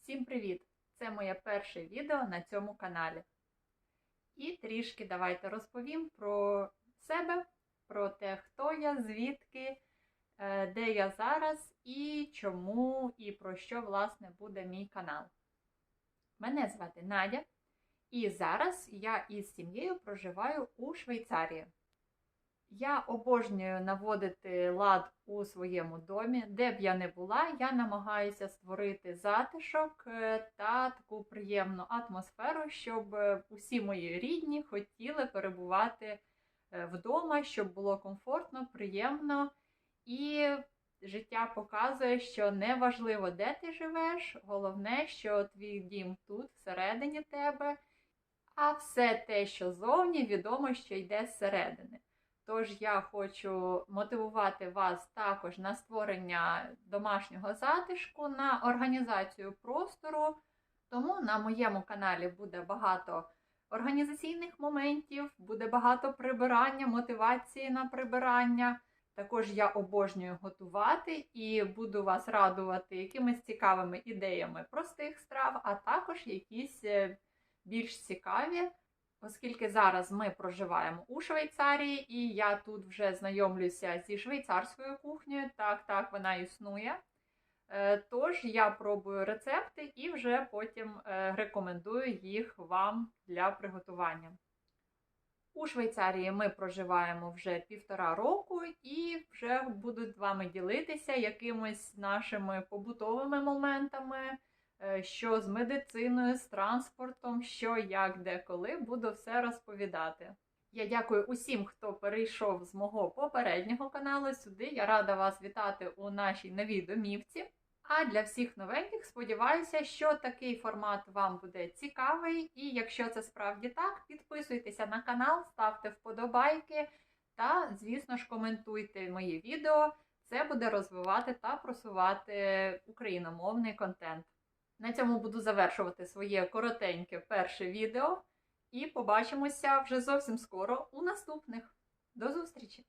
Всім привіт! Це моє перше відео на цьому каналі. І трішки давайте розповім про себе, про те, хто я, звідки, е, де я зараз і чому, і про що, власне, буде мій канал. Мене звати Надя, і зараз я із сім'єю проживаю у Швейцарії. Я обожнюю наводити лад у своєму домі. Де б я не була, я намагаюся створити затишок е, та таку приємну атмосферу, щоб е, усі мої рідні хотіли перебувати е, вдома, щоб було комфортно, приємно. І життя показує, що неважливо, де ти живеш, головне, що твій дім тут, всередині тебе, а все те, що зовні, відомо, що йде зсередини. Тож я хочу мотивувати вас також на створення домашнього затишку, на організацію простору. Тому на моєму каналі буде багато організаційних моментів, буде багато прибирання, мотивації на прибирання. Також я обожнюю готувати і буду вас радувати якимись цікавими ідеями простих страв, а також якісь е, більш цікаві. Оскільки зараз ми проживаємо у Швейцарії, і я тут вже знайомлюся зі швейцарською кухнею, так, так, вона існує. Е, Тож я пробую рецепти і вже потім е, рекомендую їх вам для приготування. У Швейцарії ми проживаємо вже півтора року і вже буду з вами ділитися якимись нашими побутовими моментами. Е, що з медициною, з транспортом, що, як, де, коли, буду все розповідати. Я дякую усім, хто перейшов з мого попереднього каналу сюди. Я рада вас вітати у нашій новій домівці. А для всіх новеньких сподіваюся, що такий формат вам буде цікавий. І якщо це справді так, підписуйтеся на канал, ставте вподобайки та, звісно ж, коментуйте мої відео. Це буде розвивати та просувати україномовний контент. На цьому буду завершувати своє коротеньке перше відео. І побачимося вже зовсім скоро у наступних. До зустрічі!